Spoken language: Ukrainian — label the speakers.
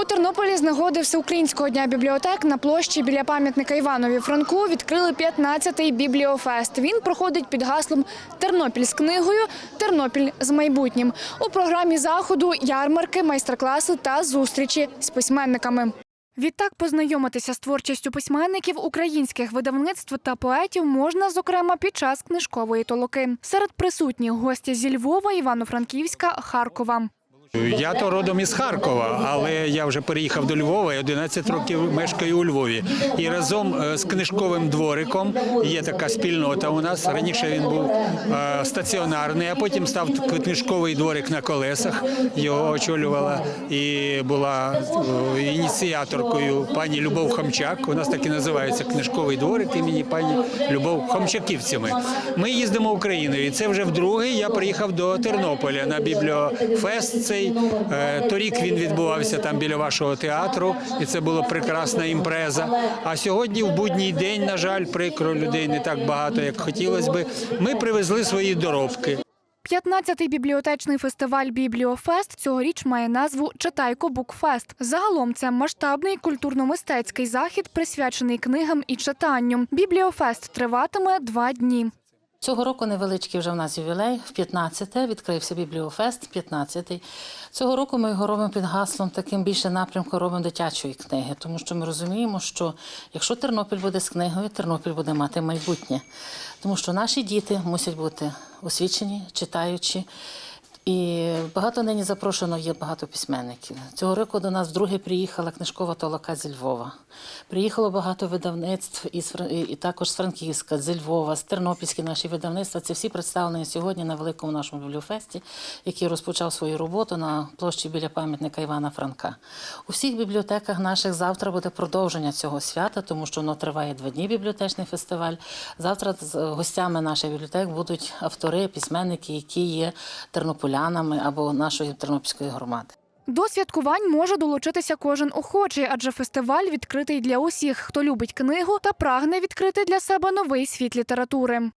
Speaker 1: У Тернополі з нагоди Всеукраїнського дня бібліотек на площі біля пам'ятника Іванові Франку відкрили 15-й бібліофест. Він проходить під гаслом Тернопіль з книгою, Тернопіль з майбутнім. У програмі заходу ярмарки, майстер-класи та зустрічі з письменниками. Відтак познайомитися з творчістю письменників українських видавництв та поетів можна, зокрема, під час книжкової толоки. Серед присутніх гості зі Львова, Івано-Франківська, Харкова.
Speaker 2: Я то родом із Харкова, але я вже переїхав до Львова і 11 років мешкаю у Львові. І разом е, з книжковим двориком є така спільнота у нас. Раніше він був е, стаціонарний, а потім став книжковий дворик на колесах. Його очолювала і була е, ініціаторкою пані Любов Хомчак. У нас так і називається книжковий дворик імені пані Любов Хомчаківцями. Ми їздимо Україною. І це вже вдруге. Я приїхав до Тернополя на бібліофест. Цей Е, торік він відбувався там біля вашого театру, і це була прекрасна імпреза. А сьогодні, в будній день, на жаль, прикро людей не так багато, як хотілося би. Ми привезли свої доробки.
Speaker 1: 15-й бібліотечний фестиваль Бібліофест цьогоріч має назву Читайко Букфест. Загалом це масштабний культурно-мистецький захід, присвячений книгам і читанню. Бібліофест триватиме два дні.
Speaker 3: Цього року невеличкий вже в нас ювілей, в 15-те відкрився бібліофест, 15-й. Цього року ми його робимо під гаслом таким більше напрямку робимо дитячої книги, тому що ми розуміємо, що якщо Тернопіль буде з книгою, Тернопіль буде мати майбутнє. Тому що наші діти мусять бути освічені, читаючі. І багато нині запрошено є багато письменників. Цього року до нас вдруге приїхала книжкова толока зі Львова. Приїхало багато видавництв із і- також з Франківська, зі Львова, з Тернопільські наші видавництва. Це всі представлені сьогодні на великому нашому бібліофесті, який розпочав свою роботу на площі біля пам'ятника Івана Франка. У всіх бібліотеках наших завтра буде продовження цього свята, тому що воно триває два дні бібліотечний фестиваль. Завтра з гостями наших бібліотек будуть автори, письменники, які є тернополянами або нашої тернопільської громади.
Speaker 1: До святкувань може долучитися кожен охочий, адже фестиваль відкритий для усіх, хто любить книгу та прагне відкрити для себе новий світ літератури.